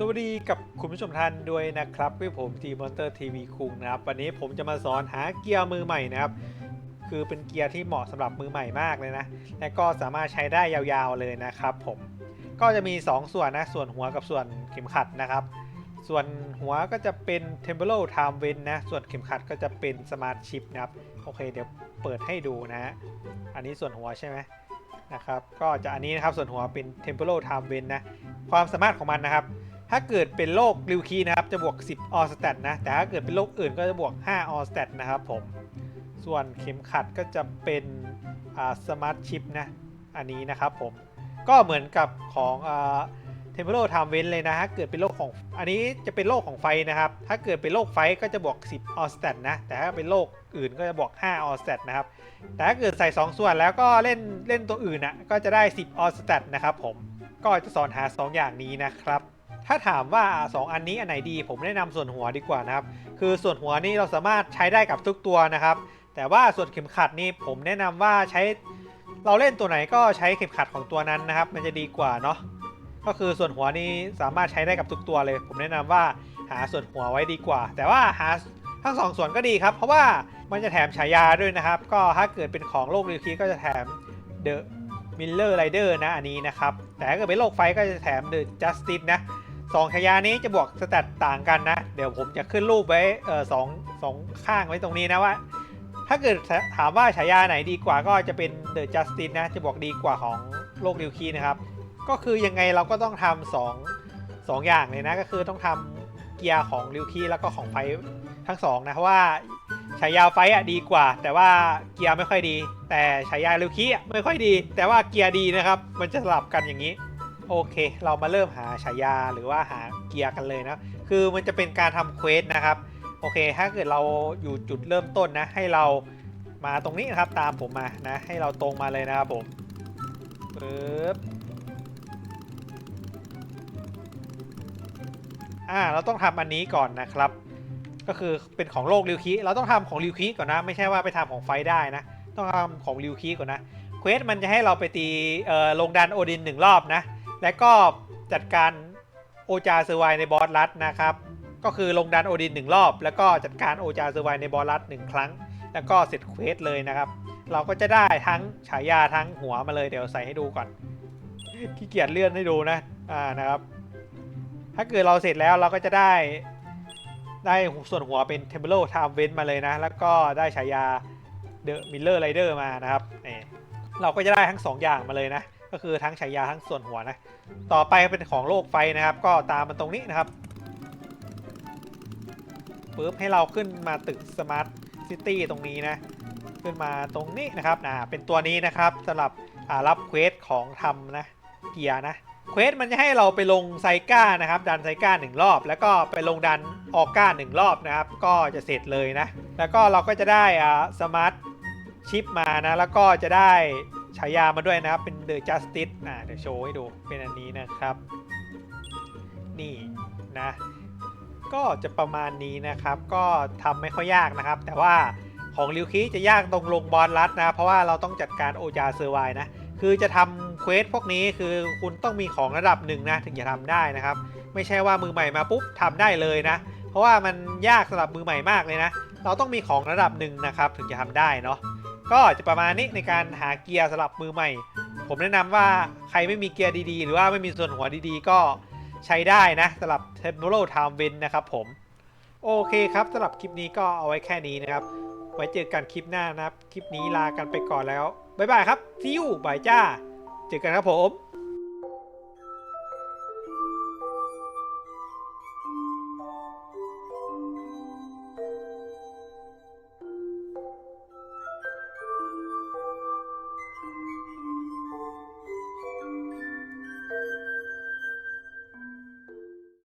สวัสดีกับคุณผู้ชมท่านด้วยนะครับด้วยผมทีมอนเตอร์ทีวีคุงนะครับ วันนี้ผมจะมาสอนหาเกียร์มือใหม่นะครับ คือเป็นเกียร์ที่เหมาะสำหรับมือใหม่มากเลยนะ และก็สามารถใช้ได้ยาวๆเลยนะครับ ผมก็จะมี 2 ส่วนนะ ส่วนหัวกับส่วนเข็มขัดนะครับ ส่วนหัวก็จะเป็น Temporal Time w i n นะ ส่วนเข็มขัดก็จะเป็น Smart Chip นะครับ โอเค เดี๋ยวเปิดให้ดูนะฮะอันนี้ส่วนหัวใช่ไหมนะครับ ก็จะอันนี้นะครับ ส่วนหัวเป็น Temporal Time w i n นะ ความสามารถของมันนะครับ ถ้าเกิดเป็นโรคริวคีนะครับ จะบวก 10 ออสแตทนะ แต่ถ้าเกิดเป็นโรคอื่นก็จะบวก 5 ออสแตทนะครับผม ส่วนเข็มขัดก็จะเป็นสมาร์ทชิปนะ อันนี้นะครับผม ก็เหมือนกับของเทมเพโลไทม์เวนเลยนะถ้าเกิดเป็นโรคของ อันนี้จะเป็นโรคของไฟนะครับ ถ้าเกิดเป็นโรคไฟก็จะบวก 10 ออสแตทนะ แต่ถ้าเป็นโรคอื่นก็จะบวก 5 ออสแตทนะครับ แต่ถ้าเกิดใส่ 2 ส่วนแล้วก็เล่นเล่นตัวอื่นอะ ก็จะได้ 10 ออสแตทนะครับผม ก็จะสอนหา 2 อย่างนี้นะครับ ถ้าถามว่า 2 อันนี้อันไหนดีผมแนะนำส่วนหัวดีกว่านะครับ คือส่วนหัวนี่เราสามารถใช้ได้กับทุกตัวนะครับ แต่ว่าส่วนเข็มขัดนี่ผมแนะนำว่าใช้เราเล่นตัวไหนก็ใช้เข็มขัดของตัวนั้นนะครับ มันจะดีกว่าเนาะก็คือส่วนหัวนี่สามารถใช้ได้กับทุกตัวเลย ผมแนะนำว่าหาส่วนหัวไว้ดีกว่า แต่ว่าหาทั้งสองส่วนก็ดีครับ เพราะว่ามันจะแถมฉายาด้วยนะครับ ก็ถ้าเกิดเป็นของโลกริวคีก็จะแถมเดอะมิลเลอร์ไรเดอร์นะอันนี้นะครับ แต่ถ้าเกิดเป็นโลกไฟก็จะแถมเดอะจัสติสนะ สองฉายานี้จะบวกสแตตต่างกันนะ เดี๋ยวผมจะขึ้นรูปไว้เออสองสองข้างไว้ตรงนี้นะว่า ถ้าเกิดถามว่าฉายาไหนดีกว่าก็จะเป็นเดอะจัสตินนะ จะบอกดีกว่าของโลกริวคีนะครับ ก็คือยังไงเราก็ต้องทำสองสองอย่างเลยนะ ก็คือต้องทำเกียร์ของริวคีแล้วก็ของไฟทั้งสองนะเพราะว่าฉายาไฟอะดีกว่า แต่ว่าเกียร์ไม่ค่อยดี แต่ฉายาริวคีไม่ค่อยดี แต่ว่าเกียร์ดีนะครับ มันจะสลับกันอย่างนี้ โอเค เรามาเริ่มหาฉายาหรือว่าหาเกียร์กันเลยนะ คือมันจะเป็นการทำเควสนะครับ โอเค ถ้าเกิดเราอยู่จุดเริ่มต้นนะ ให้เรามาตรงนี้นะครับ ตามผมมานะ ให้เราตรงมาเลยนะครับผมปึ๊บอ่า เราต้องทำอันนี้ก่อนนะครับ ก็คือเป็นของโลกริวคีเราต้องทำของริวคีก่อนนะ ไม่ใช่ว่าไปทำของไฟได้นะ ต้องทำของริวคีก่อนนะ เควสมันจะให้เราไปตีเอ่อลงดันโอดินหนึ่งรอบนะ และก็จัดการโอจาเซอร์ไวในบอสรัดนะครับ ก็คือลงดันโอดินหนึ่งรอบ แล้วก็จัดการโอจาเซอร์ไวในบอสรัดหนึ่งครั้ง แล้วก็เสร็จเควสเลยนะครับ เราก็จะได้ทั้งฉายาทั้งหัวมาเลยเดี๋ยวใส่ให้ดูก่อนขี้เกียจเลื่อนให้ดูนะอ่านะครับ ถ้าเกิดเราเสร็จแล้วเราก็จะได้ได้ส่วนหัวเป็น t e m p l e Time w e n มาเลยนะ แล้วก็ได้ฉายา The Miller Rider มานะครับนี่เราก็จะได้ทั้ง 2 อย่างมาเลยนะ ก็คือทั้งฉายาทั้งส่วนหัวนะ ต่อไปเป็นของโลกไฟนะครับ ก็ตามมันตรงนี้นะครับปึ๊บให้เราขึ้นมาตึก Smart City ตรงนี้นะ ขึ้นมาตรงนี้นะครับอ่าเป็นตัวนี้นะครับสำหรับรับเควสของทำนะเกียร์นะเควสมันจะให้เราไปลงไซก้านะครับดันไซก้าหนึ่งรอบ แล้วก็ไปลงดันออก้าหนึ่งรอบนะครับ ก็จะเสร็จเลยนะ แล้วก็เราก็จะได้สมาร์ทชิปมานะ แล้วก็จะได้ ฉายามาด้วยนะครับ เป็นเดอะจัสติสอ่าเดี๋ยวโชว์ให้ดูเป็นอันนี้นะครับ นี่นะ ก็จะประมาณนี้นะครับ ก็ทำไม่ค่อยยากนะครับ แต่ว่าของริวคิจะยากตรงลงบอลลัดนะ เพราะว่าเราต้องจัดการโอจาเซอร์ไวนะ คือจะทำเควสพวกนี้คือคุณต้องมีของระดับหนึ่งนะ ถึงจะทำได้นะครับ ไม่ใช่ว่ามือใหม่มาปุ๊บทำได้เลยนะ เพราะว่ามันยากสำหรับมือใหม่มากเลยนะ เราต้องมีของระดับหนึ่งนะครับ ถึงจะทำได้เนาะ ก็จะประมาณนี้ในการหาเกียร์สำหรับมือใหม่ ผมแนะนำว่าใครไม่มีเกียร์ดีๆ หรือว่าไม่มีส่วนหัวดีๆ ก็ใช้ได้นะสำหรับ t e m p o r a l Time w i n นะครับผม โอเคครับสำหรับคลิปนี้ก็เอาไว้แค่นี้นะครับ ไว้เจอกันคลิปหน้านะครับ คลิปนี้ลากันไปก่อนแล้ว บ๊ายบายครับซิวบายจ้า เจอกันครับผม